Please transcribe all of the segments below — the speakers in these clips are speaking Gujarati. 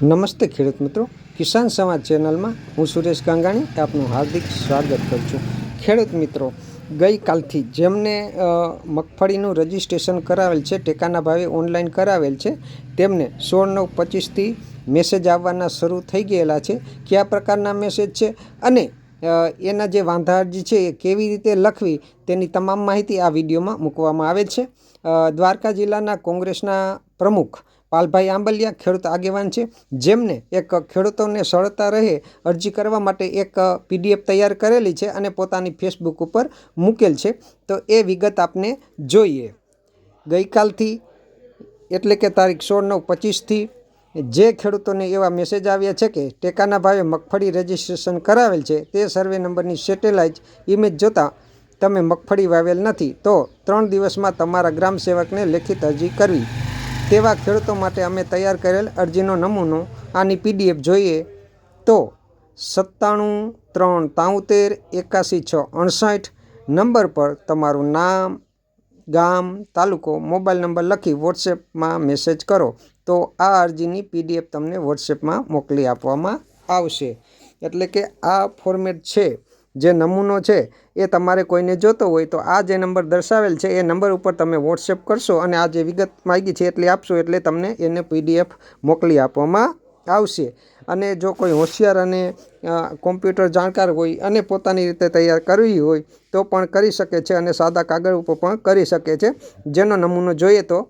નમસ્તે ખેડૂત મિત્રો. કિસાન સમાજ ચેનલમાં હું સુરેશ ગાંગાણી આપનું હાર્દિક સ્વાગત કરું છું. ખેડૂત મિત્રો, ગઈકાલથી જેમને મગફળીનું રજિસ્ટ્રેશન કરાવેલ છે, ટેકાના ભાવે ઓનલાઈન કરાવેલ છે, તેમને સોળ નવ પચીસથી મેસેજ આવવાના શરૂ થઈ ગયેલા છે. કયા પ્રકારના મેસેજ છે અને એના જે વાંધા અરજી છે એ કેવી રીતે લખવી તેની તમામ માહિતી આ વિડીયોમાં મૂકવામાં આવે છે. દ્વારકા જિલ્લાના કોંગ્રેસના પ્રમુખ પાલભાઈ આંબલિયા ખેડૂત આગેવાન છે, જેમને એક ખેડૂતોને સરળતા રહે અરજી કરવા માટે એક પીડીએફ તૈયાર કરેલી છે અને પોતાની ફેસબુક ઉપર મૂકેલ છે. તો એ વિગત આપને જોઈએ. ગઈકાલથી, એટલે કે તારીખ સોળ નવ પચીસથી, જે ખેડૂતોને એવા મેસેજ આવ્યા છે કે ટેકાના ભાવે મગફળી રજિસ્ટ્રેશન કરાવેલ છે, તે સર્વે નંબરની સેટેલાઇટ ઇમેજ જોતાં તમે મગફળી વાવેલ નથી, તો ત્રણ દિવસમાં તમારા ગ્રામ સેવકને લેખિત અરજી કરવી. તેવા ખેડૂતો માટે અમે તૈયાર કરેલ અરજીનો નમૂનો આની પીડીએફ જોઈએ તો સત્તાણું, ત્રણ તાઉતેર એકાસી છ અણસઠ નંબર પર તમારું નામ, ગામ, તાલુકો, મોબાઈલ નંબર લખી વોટ્સએપમાં મેસેજ કરો તો આ અરજીની પીડીએફ તમને વોટ્સએપમાં મોકલી આપવામાં આવશે. એટલે કે આ ફોર્મેટ છે જે નમૂનો છે એ તમારે કોઈને જોતો હોય તો આ જે નંબર દર્શાવેલ છે એ નંબર ઉપર તમે વોટ્સએપ કરશો અને આ જે વિગત માગી છે એટલી આપશો એટલે તમને એને પીડીએફ મોકલી આપવામાં આવશે. અને જો કોઈ હોશિયાર અને કોમ્પ્યુટર જાણકાર હોય અને પોતાની રીતે તૈયાર કરવી હોય તો પણ કરી શકે છે અને સાદા કાગળ ઉપર પણ કરી શકે છે. જેનો નમૂનો જોઈએ તો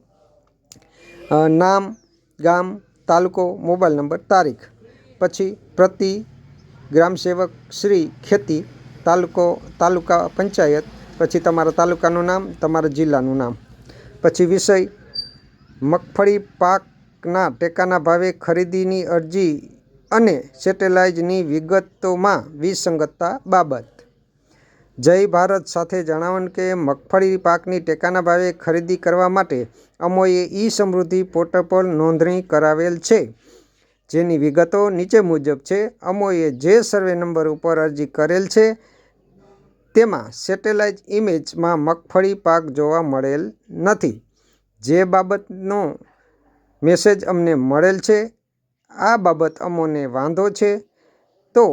નામ, ગામ, તાલુકો, મોબાઈલ નંબર, તારીખ. પછી પ્રતિ ગ્રામ સેવક શ્રી ખેતી તાલુકો, તાલુકા પંચાયત, પછી તમારા તાલુકાનું નામ, તમારા જિલ્લાનું નામ. પછી વિષય, મગફળી પાકના ટેકાના ભાવે ખરીદીની અરજી અને સેટેલાઇઝની વિગતોમાં વિસંગતતા બાબત. જય ભારત સાથે જણાવન કે મગફળી પાકની ટેકાના ભાવે ખરીદી કરવા માટે અમોએ ઈ સમૃદ્ધિ પોર્ટલ પર નોંધણી કરાવેલ છે. જેની વિગતો નીચે મુજબ છે. અમોએ જે સર્વે નંબર ઉપર અરજી કરેલ છે, તેમાં સેટેલાઇટ ઇમેજમાં મગફળી પાક જોવા મળેલ નથી. જે બાબતનો મેસેજ અમને મળેલ છે, આ બાબત અમોને વાંધો છે, તો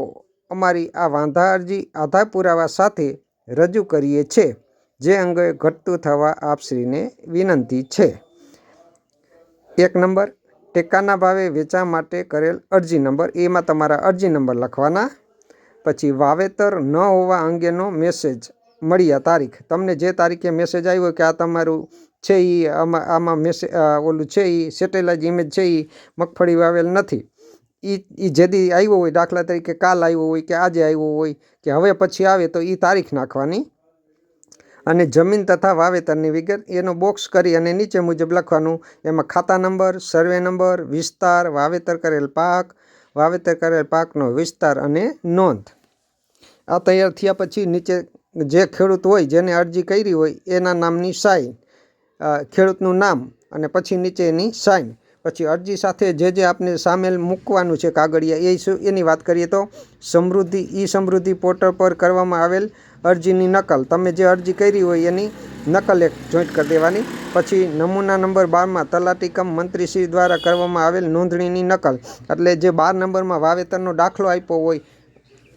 અમારી આ વાંધા અરજી આધાર પુરાવા સાથે રજૂ કરીએ છીએ જે અંગે ઘટતું થવા આપશ્રીને વિનંતી છે. એક નંબર ટેકાના ભાવે વેચાણ માટે કરેલ અરજી નંબર. એમાં તમારા અરજી નંબર લખવાના. પછી વાવેતર ન હોવા અંગેનો મેસેજ મળ્યા તારીખ. તમને જે તારીખે મેસેજ આવ્યો કે આ તમારું છે એ આમાં આમાં મેસે ઓલું છે એ સેટેલાઇટ ઇમેજ છે એ મગફળી વાવેલ નથી. એ એ જેદી આવ્યો હોય, દાખલા તરીકે કાલ આવ્યો હોય કે આજે આવ્યો હોય કે હવે પછી આવે તો એ તારીખ નાખવાની. અને જમીન તથા વાવેતરની વિગત એનો બોક્સ કરી અને નીચે મુજબ લખવાનું. એમાં ખાતા નંબર સર્વે નંબર, વિસ્તાર, વાવેતર કરેલ પાક, વાવેતર કરેલ પાકનો વિસ્તાર અને નોંધ. આ તૈયાર થયા પછી નીચે જે ખેડૂત હોય જેને અરજી કરી હોય એના નામની સાઇન ખેડૂતનું નામ અને પછી નીચે એની સાઇન પછી અરજી સાથે જે જે આપને સામેલ મૂકવાનું છે કાગળિયા, એ એની વાત કરીએ તો સમૃદ્ધિ, ઈ સમૃદ્ધિ પોર્ટલ પર કરવામાં આવેલ અરજીની નકલ. તમે જે અરજી કરી હોય એની નકલ એક જોઈન્ટ કરી દેવાની. પછી નમૂના નંબર બારમાં તલાટી કમ મંત્રીશ્રી દ્વારા કરવામાં આવેલ નોંધણીની નકલ. એટલે જે બાર નંબરમાં વાવેતરનો દાખલો આપ્યો હોય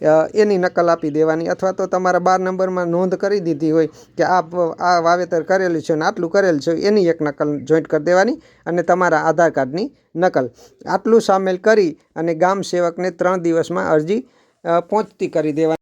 એની નકલ આપી દેવાની અથવા તો તમારા બાર નંબરમાં નોંધ કરી દીધી હોય કે આ આ વાવેતર કરેલું છે અને આટલું કરેલું છે, એની એક નકલ જોઈન્ટ કરી દેવાની અને તમારા આધાર કાર્ડની નકલ. આટલું સામેલ કરી અને ગામ સેવકને ત્રણ દિવસમાં અરજી પહોંચતી કરી દેવાની.